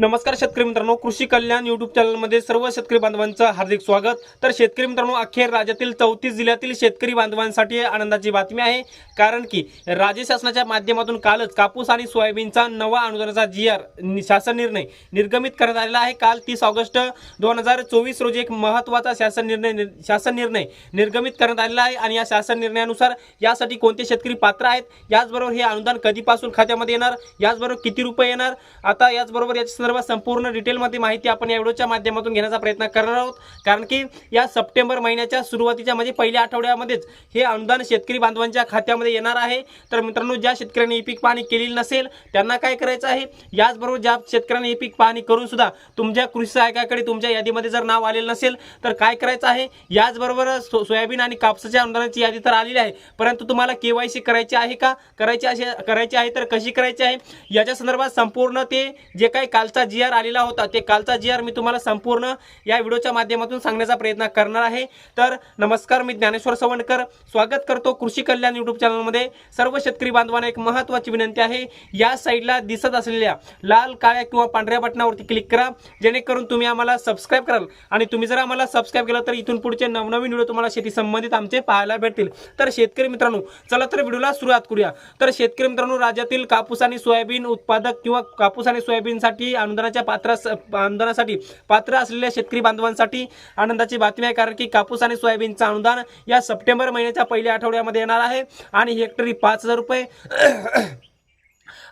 नमस्कार शेतकरी मित्रांनो कृषी कल्याण युट्यूब चॅनलमध्ये सर्व शेतकरी बांधवांचं हार्दिक स्वागत. तर शेतकरी मित्रांनो अखेर राज्यातील चौतीस जिल्ह्यातील शेतकरी बांधवांसाठी आनंदाची बातमी आहे. कारण की राज्य शासनाच्या माध्यमातून कालच कापूस आणि सोयाबीनचा नवा अनुदानाचा जी आर शासन निर्णय निर्गमित करण्यात आलेला आहे. काल तीस ऑगस्ट दोन हजार चोवीस रोजी एक महत्त्वाचा शासन निर्णय शासन निर्णय निर्गमित करण्यात आलेला आहे. आणि या शासन निर्णयानुसार यासाठी कोणते शेतकरी पात्र आहेत? याचबरोबर हे अनुदान कधीपासून खात्यामध्ये येणार? याचबरोबर किती रुपये येणार? आता याचबरोबर याच्या संदर्भात संपूर्ण डिटेलमध्ये माहिती आपण या व्हिडिओच्या माध्यमातून घेण्याचा प्रयत्न करणार आहोत. कारण की या सप्टेंबर महिन्याच्या सुरुवातीच्या म्हणजे पहिल्या आठवड्यामध्येच हे अनुदान शेतकरी बांधवांच्या खात्यामध्ये येणार आहे. तर मित्रांनो ज्या शेतकऱ्यांनी पीक पाहणी केलेली नसेल त्यांना काय करायचं आहे? याचबरोबर ज्या शेतकऱ्यांनी पीक पाहणी करून सुद्धा तुमच्या कृषी सहायकाकडे तुमच्या यादीमध्ये जर नाव आलेलं नसेल तर काय करायचं आहे? याचबरोबर सो सोयाबीन आणि कापसाच्या अनुदानाची यादी तर आलेली आहे. परंतु तुम्हाला केवायसी करायची आहे का? करायची असे करायची आहे तर कशी करायची आहे? याच्या संदर्भात संपूर्ण ते जे काही कालचा जी आर आलेला होता ते कालचा जी आर मी तुम्हाला संपूर्ण या व्हिडिओच्या माध्यमातून सांगण्याचा प्रयत्न करणार आहे. तर नमस्कार मी ज्ञानेश्वर सवंडकर. स्वागत करतो कृषी कल्याण युट्यूब चॅनलमध्ये. सर्व शेतकरी बांधवांना एक महत्त्वाची विनंती आहे. या साईडला दिसत असलेल्या लाल काळ्या किंवा पांढऱ्या बटनावरती क्लिक करा. जेणेकरून तुम्ही आम्हाला सबस्क्राईब कराल. आणि तुम्ही जर आम्हाला सबस्क्राईब केलं तर इथून पुढचे नवनवीन व्हिडिओ तुम्हाला शेती संबंधित आमचे पाहायला भेटतील. तर शेतकरी मित्रांनो चला तर व्हिडिओला सुरुवात करूया. तर शेतकरी मित्रांनो राज्यातील कापूस आणि सोयाबीन उत्पादक किंवा कापूस आणि सोयाबीनसाठी अनुदानाच्या पात्र अनुदानासाठी पात्र असलेल्या शेतकरी बांधवांसाठी आनंदाची बातमी आहे कारण की कापूस आणि सोयाबीनचं अनुदान या सप्टेंबर महिन्याच्या पहिल्या आठवड्यामध्ये येणार आहे. आणि हेक्टरी पाच हजार रुपये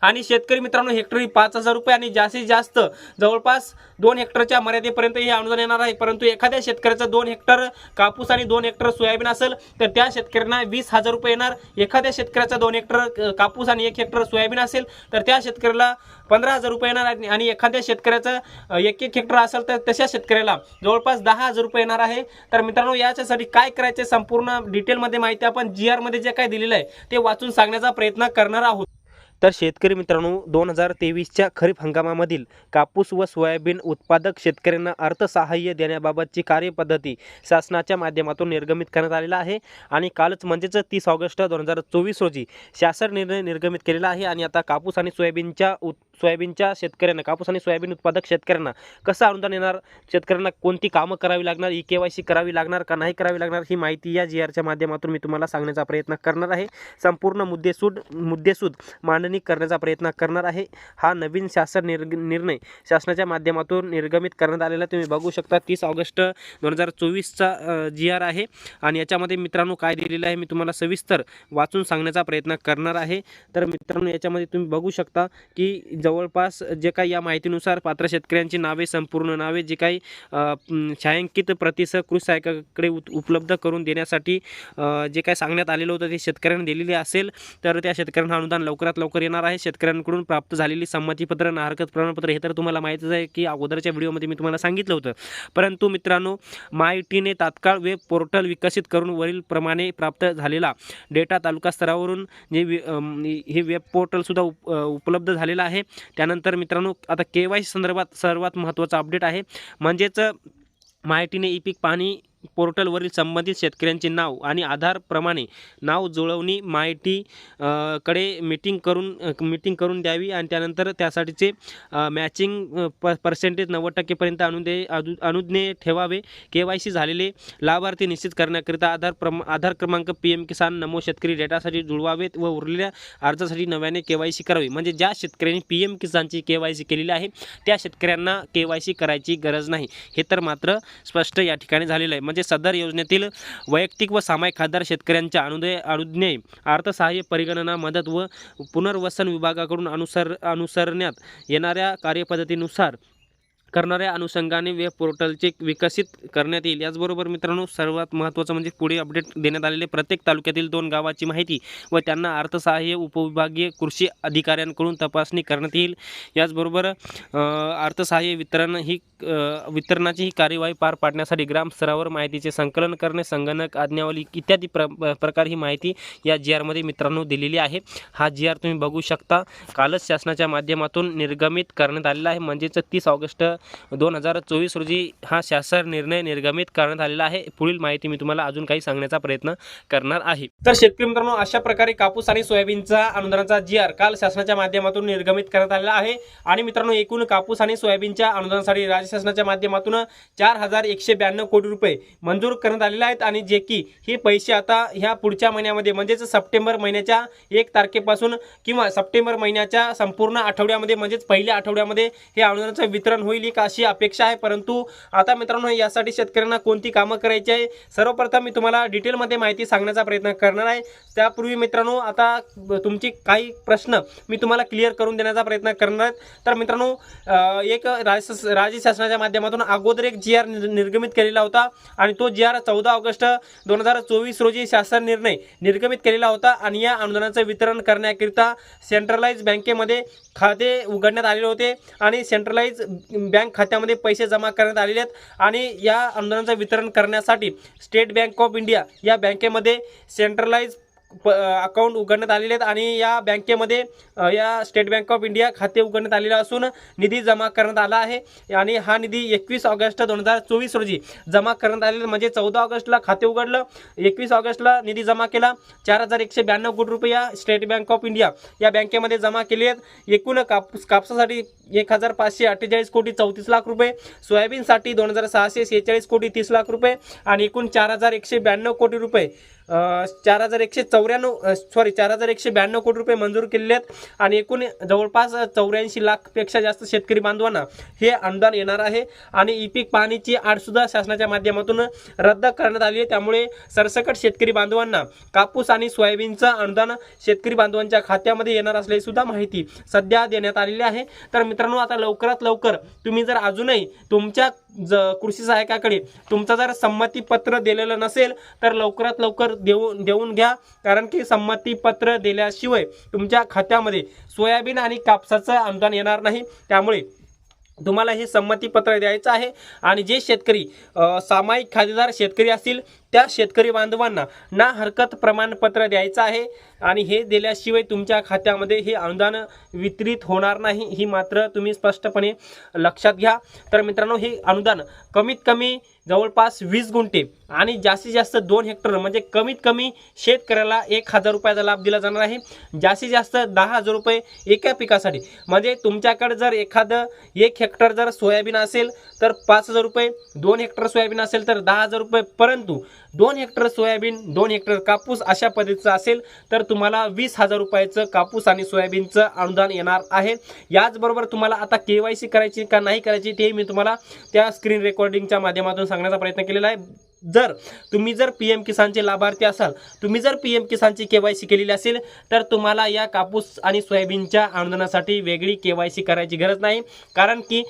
आणि शेतकरी मित्रांनो हेक्टरी पाच हजार रुपये आणि जास्तीत जास्त जवळपास दोन हेक्टरच्या मर्यादेपर्यंत हे अनुदान येणार आहे. परंतु एखाद्या शेतकऱ्याचं दोन हेक्टर कापूस आणि दोन हेक्टर सोयाबीन असेल तर त्या शेतकऱ्यांना वीस हजार रुपये येणार. एखाद्या शेतकऱ्याचा दोन हेक्टर कापूस आणि एक हेक्टर सोयाबीन असेल तर त्या शेतकऱ्याला पंधरा हजार रुपये येणार आणि- आणि एखाद्या शेतकऱ्याचं एक एक हेक्टर असेल तर तशा शेतकऱ्याला जवळपास दहा हजार रुपये येणार आहे. तर मित्रांनो याच्यासाठी काय करायचे संपूर्ण डिटेलमध्ये माहिती आपण जी आरमध्ये जे काय दिलेलं आहे ते वाचून सांगण्याचा प्रयत्न करणार आहोत. तर शेतकरी मित्रांनो दोन हजार तेवीसच्या खरीप हंगामामधील कापूस व सोयाबीन उत्पादक शेतकऱ्यांना अर्थसहाय्य देण्याबाबतची कार्यपद्धती शासनाच्या माध्यमातून निर्गमित करण्यात आलेला आहे आणि कालच म्हणजेच तीस ऑगस्ट दोन हजार चोवीस रोजी शासन निर्णय निर्गमित केलेला आहे. आणि आता कापूस आणि सोयाबीनच्या उत सोयाबीनच्या शेतकऱ्यांना कापूस आणि सोयाबीन उत्पादक शेतकऱ्यांना कसं अनुदान येणार शेतकऱ्यांना कोणती कामं करावी लागणार? ई के वाय सी करावी लागणार का नाही करावी लागणार? ही माहिती या जी आरच्या माध्यमातून मी तुम्हाला सांगण्याचा प्रयत्न करणार आहे. संपूर्ण मुद्देसूद मुद्देसूद मांडणी करण्याचा प्रयत्न करणार आहे. हा नवीन शासन निर्ग निर्णय शासनाच्या माध्यमातून निर्गमित करण्यात आलेला तुम्ही बघू शकता तीस ऑगस्ट दोन हजार चोवीसचा जी आर आहे. आणि याच्यामध्ये मित्रांनो काय दिलेलं आहे मी तुम्हाला सविस्तर वाचून सांगण्याचा प्रयत्न करणार आहे. तर मित्रांनो याच्यामध्ये तुम्ही बघू शकता की जवळपास जे काही या माहितीनुसार पात्र शेतकऱ्यांची नावे संपूर्ण नावे जे काही छायांकित प्रतिसह कृषी सहायकाकडे उपलब्ध करून देण्यासाठी जे काही सांगण्यात आलेलं होतं ते शेतकऱ्यांना दिलेले असेल तर त्या शेतकऱ्यांना अनुदान लवकरात लवकर येणार आहे. शेतकऱ्यांकडून प्राप्त झालेली संमतीपत्र आणि हरकत प्रमाणपत्र हे तर तुम्हाला माहितीच आहे की अगोदरच्या व्हिडिओमध्ये मी तुम्हाला सांगितलं होतं. परंतु मित्रांनो माहितीने तात्काळ वेब पोर्टल विकसित करून वरील प्रमाणे प्राप्त झालेला डेटा तालुका स्तरावरून जे हे वेब पोर्टलसुद्धा उप उपलब्ध झालेलं आहे. त्यानंतर मित्रांनो आता के वाय सी संदर्भात सर्वात महत्त्वाचा अपडेट आहे. म्हणजेच माहितीने ई पीक पाणी पोर्टलवरील संबंधित शेतकऱ्यांचे नाव आणि आधारप्रमाणे नाव जुळवणी माहिती कडे मीटिंग करून मीटिंग करून द्यावी आणि त्यानंतर त्यासाठीचे मॅचिंग प पर्सेंटेज नव्वद टक्केपर्यंत अनुदे अनु अनुज्ञे ठेवावे. के वाय सी झालेले लाभार्थी निश्चित करण्याकरिता आधार प्रम आधार क्रमांक पी एम किसान नमो शेतकरी डेटासाठी जुळवावेत व उरलेल्या अर्जासाठी नव्याने के वाय सी करावी. म्हणजे ज्या शेतकऱ्यांनी पी एम किसानची के वाय सी केलेली आहे त्या शेतकऱ्यांना के वाय सी करायची गरज नाही. हे तर मात्र स्पष्ट या ठिकाणी झालेलं आहे. म्हणजे सदर योजनेतील वैयक्तिक व सामायिक खासदार शेतकऱ्यांच्या अनुदय अनुज्ञे अर्थसहाय्य परिगणना मदत व पुनर्वसन विभागाकडून अनुसर अनुसरण्यात येणाऱ्या कार्यपद्धतीनुसार करणाऱ्या अनुषंगाने वेब पोर्टलचे विकसित करण्यात येईल. याचबरोबर मित्रांनो सर्वात महत्त्वाचं म्हणजे पुढे अपडेट देण्यात आलेले प्रत्येक तालुक्यातील दोन गावाची माहिती व त्यांना अर्थसहाय्य उपविभागीय कृषी अधिकाऱ्यांकडून तपासणी करण्यात येईल. याचबरोबर अर्थसहाय्य वितरण ही वितरणाची ही कार्यवाही पार पाडण्यासाठी ग्रामस्तरावर माहितीचे संकलन करणे संगणक आज्ञावली इत्यादी प्र प्रकार ही माहिती या जी आरमध्ये मित्रांनो दिलेली आहे. हा जी आर तुम्ही बघू शकता. कालच शासनाच्या माध्यमातून निर्गमित करण्यात आलेला आहे. म्हणजेच तीस ऑगस्ट दोन हजार चोवीस रोजी हा शासन निर्णय निर्गमित करण्यात आलेला आहे. पुढील माहिती मी तुम्हाला अजून काही सांगण्याचा प्रयत्न करणार आहे. तर शेतकरी मित्रांनो अशा प्रकारे कापूस आणि सोयाबीनचा अनुदानाचा जी आर काल शासनाच्या माध्यमातून निर्गमित करण्यात आलेला आहे. आणि मित्रांनो एकूण कापूस आणि सोयाबीनच्या अनुदानासाठी राज्य शासनाच्या माध्यमातून चार हजार एकशे ब्याण्णव कोटी रुपये मंजूर करण्यात आलेले आहेत. आणि जे की हे पैसे आता ह्या पुढच्या महिन्यामध्ये म्हणजेच सप्टेंबर महिन्याच्या एक तारखेपासून किंवा सप्टेंबर महिन्याच्या संपूर्ण आठवड्यामध्ये म्हणजेच पहिल्या आठवड्यामध्ये हे अनुदानाचं वितरण होईल. ही अशी अपेक्षा आहे. परंतु आता मित्रांनो यासाठी शेतकऱ्यांना कोणती कामं करायची आहे? सर्वप्रथम मी तुम्हाला डिटेलमध्ये माहिती सांगण्याचा प्रयत्न करणार आहे. त्यापूर्वी मित्रांनो आता तुमची काही प्रश्न मी तुम्हाला क्लिअर करून देण्याचा प्रयत्न करणार आहे. तर मित्रांनो एक राज्य राज्य शासनाच्या माध्यमातून अगोदर एक जी आर निर्गमित केलेला होता आणि तो जी आर चौदा ऑगस्ट दोन हजार चोवीस रोजी शासन निर्णय निर्गमित केलेला होता आणि या अनुदानाचं वितरण करण्याकरिता सेंट्रलाइज बँकेमध्ये खाते उघडण्यात आलेले होते आणि सेंट्रलाइज बँक बँक खात्यामध्ये पैसे जमा करण्यात आलेले आहेत आणि या अनुदानाचं वितरण करण्यासाठी स्टेट बँक ऑफ इंडिया या बँकेमध्ये सेंट्रलाइज प अकाउंट उघडण्यात आलेले आहेत आणि या बँकेमध्ये या स्टेट बँक ऑफ इंडिया खाते उघडण्यात आलेलं असून निधी जमा करण्यात आला आहे आणि हा निधी एकवीस ऑगस्ट दोन हजार चोवीस रोजी जमा करण्यात आलेला म्हणजे चौदा ऑगस्टला खाते उघडलं एकवीस ऑगस्टला निधी जमा केला चार हजार एकशे ब्याण्णव कोटी रुपये या स्टेट बँक ऑफ इंडिया या बँकेमध्ये जमा केले आहेत. एकूण कापूस कापसासाठी एक हजार पाचशे अठ्ठेचाळीस कोटी चौतीस लाख रुपये. सोयाबीनसाठी दोन हजार सहाशे शेहेचाळीस कोटी तीस लाख रुपये. आणि एकूण चार हजार एकशे ब्याण्णव कोटी रुपये. चार हजार एकशे चौऱ्याण्णव सॉरी चार हजार एकशे ब्याण्णव कोटी रुपये मंजूर केलेले आहेत. आणि एकूण जवळपास चौऱ्याऐंशी लाखपेक्षा जास्त शेतकरी बांधवांना हे अनुदान येणार आहे. आणि ई पीक पाहणीची आडसुद्धा शासनाच्या माध्यमातून रद्द करण्यात आली आहे. त्यामुळे सरसकट शेतकरी बांधवांना कापूस आणि सोयाबीनचं अनुदान शेतकरी बांधवांच्या खात्यामध्ये येणार असल्याची सुद्धा माहिती सध्या देण्यात आलेली आहे. तर मित्रांनो आता लवकरात लवकर तुम्ही जर अजूनही तुमच्या ज कृषी सहायकाकडे तुमचं जर संमतीपत्र दिलेलं नसेल तर लवकरात लवकर देऊन देऊन घ्या. कारण की संमतीपत्र दिल्याशिवाय तुमच्या खात्यामध्ये सोयाबीन आणि कापसाचं अनुदान येणार नाही. त्यामुळे तुम्हाला हे संमतीपत्र द्यायचं आहे. आणि जे शेतकरी सामायिक खातेदार शेतकरी असतील त्या शेतकरी बांधवांना ना हरकत प्रमाणपत्र द्यायचं आहे आणि हे दिल्याशिवाय तुमच्या खात्यामध्ये हे अनुदान वितरित होणार नाही ही मात्र तुम्ही स्पष्टपणे लक्षात घ्या. तर मित्रांनो हे अनुदान कमीत कमी जवळपास वीस गुंठे आणि जास्तीत जास्त दोन हेक्टर म्हणजे कमीत कमी शेतकऱ्याला एक हजार रुपयाचा लाभ दिला जाणार आहे. जास्तीत जास्त दहा हजार रुपये एका पिकासाठी म्हणजे तुमच्याकडे जर एखादं एक हेक्टर जर सोयाबीन असेल तर पाच हजार रुपये दोन हेक्टर सोयाबीन असेल तर दहा हजार रुपये. परंतु दोन हेक्टर सोयाबीन दोन हेक्टर कापूस अशा पद्धतीचं असेल तर तुम्हाला वीस हजार रुपयाचं कापूस आणि सोयाबीनचं अनुदान येणार आहे. याचबरोबर तुम्हाला आता के वाय सी करायची का नाही करायची ते मी तुम्हाला त्या स्क्रीन रेकॉर्डिंगच्या माध्यमातून सांगण्याचा प्रयत्न केलेला आहे. जर तुम्ही जर पी एम किसानचे लाभार्थी असाल तुम्ही जर पी एम किसानची के वाय सी केलेली असेल तर तुम्हाला या कापूस आणि सोयाबीनच्या अनुदानासाठी वेगळी के वाय सी करायची गरज नाही. कारण की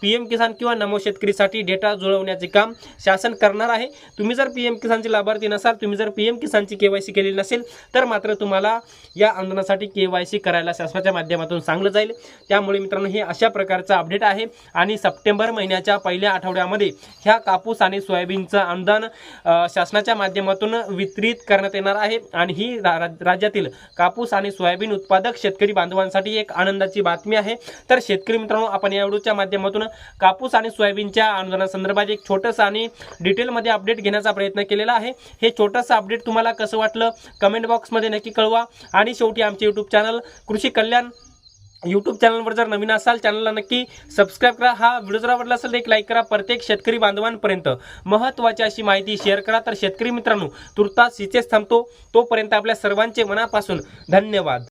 पी एम किसान किंवा नमो शेतकरीसाठी डेटा जुळवण्याचे काम शासन करणार आहे. तुम्ही जर पी एम किसानचे लाभार्थी नसाल तुम्ही जर पी एम किसानची के वाय सी केलेली नसेल तर मात्र तुम्हाला या आंदोलनासाठी के वाय सी करायला शासनाच्या माध्यमातून सांगलं जाईल. त्यामुळे मित्रांनो हे अशा प्रकारचं अपडेट आहे. आणि सप्टेंबर महिन्याच्या पहिल्या आठवड्यामध्ये ह्या कापूस आणि सोयाबीनचं अनुदान शासनाच्या माध्यमातून वितरित करण्यात येणार आहे. आणि ही रा- राज्यातील कापूस आणि सोयाबीन उत्पादक शेतकरी बांधवांसाठी एक आनंदाची बातमी आहे. तर शेतकरी मित्रांनो आपण या व्हिडिओच्या माध्यमातून कापूस आणि सोयाबीनच्या अनुदानासंदर्भात एक छोटंसं आणि डिटेलमध्ये अपडेट घेण्याचा प्रयत्न केलेला आहे. हे छोटंसं अपडेट तुम्हाला कसं वाटलं? कमेंट बॉक्समध्ये नक्की कळवा. आणि शेवटी आमचे यूट्यूब चॅनल कृषी कल्याण यूट्यूब चॅनलवर जर नवीन असाल चॅनलला नक्की सबस्क्राईब करा. हा व्हिडिओ जर आवडला असेल तर एक लाईक करा. प्रत्येक शेतकरी बांधवांपर्यंत महत्त्वाची अशी माहिती शेअर करा. तर शेतकरी मित्रांनो तुर्तास इथेच थांबतो. तोपर्यंत आपल्या सर्वांचे मनापासून धन्यवाद.